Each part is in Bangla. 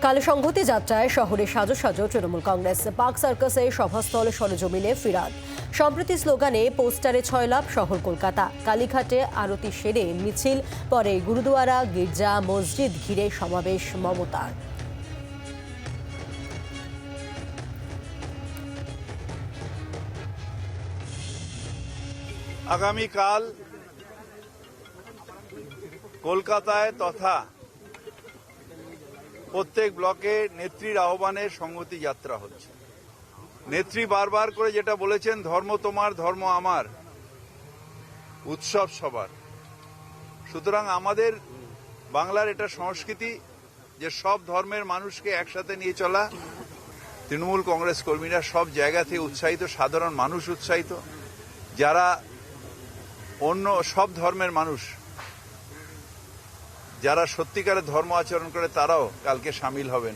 কাল সংহতি যাত্রায় শহরে সাজো সাজো তৃণমূল কংগ্রেস। পার্ক সার্কাসে সভাস্থল সরজমিনে ফিরাদ। সম্প্রতি স্লোগানে পোস্টারে ছয় লাভ শহর কলকাতা। কালীঘাটে আরতি সেরে মিছিল, পরে গুরুদুয়ারা, গির্জা, মসজিদ ঘিরে সমাবেশ মমতার। আগামীকাল কলকাতায় তথা প্রত্যেক ব্লকে নেত্রীর আহ্বানে সংগতি যাত্রা হচ্ছে। নেত্রী বারবার করে যেটা বলেছেন, ধর্ম তোমার, ধর্ম আমার, উৎসব সবার। সুতরাং আমাদের বাংলার এটা সংস্কৃতি যে সব ধর্মের মানুষকে একসাথে নিয়ে চলা, তৃণমূল কংগ্রেস কর্মীরা সব জায়গা থেকে উৎসাহিত, সাধারণ মানুষ উৎসাহিত, যারা অন্য সব ধর্মের মানুষ যারা সত্যিকারের ধর্ম আচরণ করে, তারাও কালকে সামিল হবেন।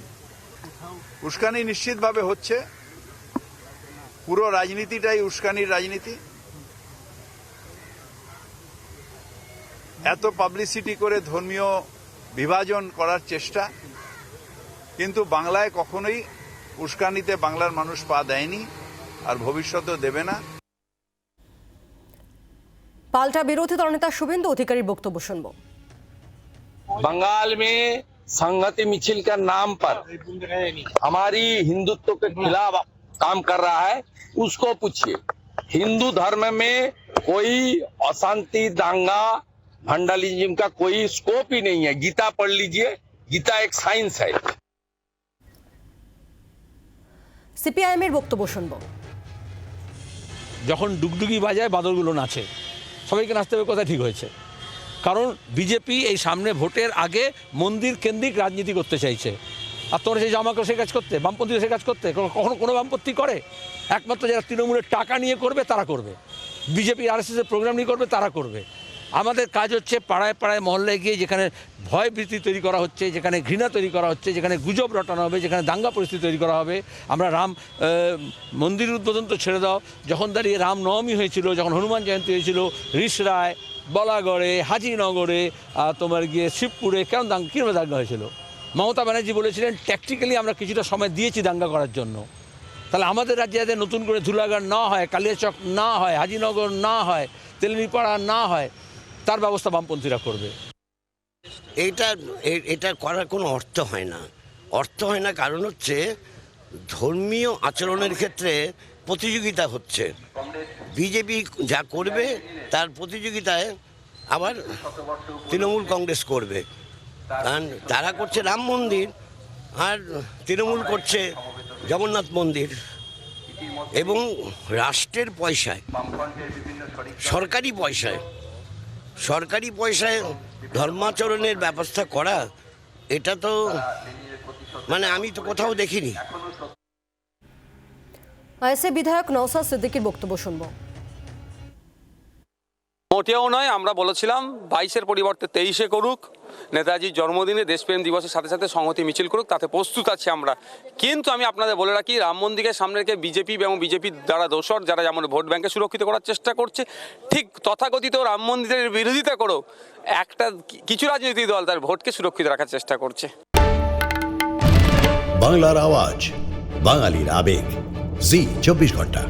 উস্কানি নিশ্চিতভাবে হচ্ছে। পুরো রাজনীতিটাই উস্কানির রাজনীতি। এত পাবলিসিটি করে ধর্মীয় বিভাজন করার চেষ্টা। কিন্তু বাংলায় কখনোই উস্কানিতে বাংলার মানুষ পা দেয়নি আর ভবিষ্যতেও দেবে না। পাল্টা বিরোধী দলনেতা শুভেন্দু অধিকারীর বক্তব্য শুনব। बंगाल में संगति मिचिल का नाम पर हमारी हिंदुत्व के खिलाफ काम कर रहा है उसको पूछिए हिंदू धर्म में कोई अशांति दांगा फंडालिज्म का कोई स्कोप ही नहीं है गीता पढ़ लीजिए गीता एक साइंस है সিপিআইএম এর বক্তব্য শুনব যখন ডুগডুগি বাজায় বাদরগুলো নাচে সবাইকে নাচতে হবে কোথায় ঠিক হয়েছে কারণ বিজেপি এই সামনে ভোটের আগে মন্দির কেন্দ্রিক রাজনীতি করতে চাইছে। আর তোমরা সেই জামাকে সে কাজ করতে বামপন্থীরা সে কাজ করতে কখনো কোনো বামপন্থী করে? একমাত্র যারা তৃণমূলের টাকা নিয়ে করবে, তারা করবে। বিজেপি আর এস প্রোগ্রাম নিয়ে করবে, তারা করবে। আমাদের কাজ হচ্ছে পাড়ায় পাড়ায় মহল্লায় গিয়ে যেখানে ভয় ভীতি তৈরি করা হচ্ছে, যেখানে ঘৃণা তৈরি করা হচ্ছে, যেখানে গুজব রটানো হবে, যেখানে দাঙ্গা পরিস্থিতি তৈরি করা হবে, আমরা রাম মন্দির উদ্বোধন তো ছেড়ে দাও। যখন দাঁড়িয়ে রাম নবমী হয়েছিল, যখন হনুমান জয়ন্তী হয়েছিল রিসরায় বলাগড়ে, হাজিনগরে তোমার গিয়ে শিবপুরে কেন দাঙ্গা কীভাবে দাঙ্গা হয়েছিল? মমতা ব্যানার্জি বলেছিলেন ট্যাকটিক্যালি আমরা কিছুটা সময় দিয়েছি দাঙ্গা করার জন্য। তাহলে আমাদের রাজ্যে যাতে নতুন করে ধুলাগড় না হয়, কালিয়াচক না হয়, হাজিনগর না হয় তেলেনিপাড়া না হয়, তার ব্যবস্থা বামপন্থীরা করবে। এটা এটা করার কোনো অর্থ হয় না। অর্থ হয় না কারণ হচ্ছে ধর্মীয় আচরণের ক্ষেত্রে প্রতিযোগিতা হচ্ছে। বিজেপি যা করবে তার প্রতিযোগিতায় আবার তৃণমূল কংগ্রেস করবে। কারণ তারা করছে রাম মন্দির আর তৃণমূল করছে জগন্নাথ মন্দির। এবং রাষ্ট্রের পয়সায়, সরকারি পয়সায় সরকারি পয়সায় ধর্মাচরণের ব্যবস্থা করা, এটা তো মানে আমি তো কোথাও দেখিনি। আইএসএ বিধায়ক নওসাদ সিদ্দিকীর বক্তব্য শুনব। মোটেও নয় আমরা বলেছিলাম বাইশের পরিবর্তে তেইশে করুক নেতাজির জন্মদিনে দেশপ্রেম দিবসের সাথে সাথে সংহতি মিছিল করুক তাতে প্রস্তুত আছি আমরা। কিন্তু আমি আপনাদের বলে রাখি রাম মন্দিরের সামনে রেখে বিজেপি এবং বিজেপির দ্বারা দোষর যারা যেমন ভোট ব্যাংকে সুরক্ষিত করার চেষ্টা করছে ঠিক তথাকথিত রাম মন্দিরের বিরোধিতা করো একটা কিছু রাজনৈতিক দল তার ভোটকে সুরক্ষিত রাখার চেষ্টা করছে। বাংলার আওয়াজ বাঙালির আবেগ। জি চব্বিশ ঘণ্টা।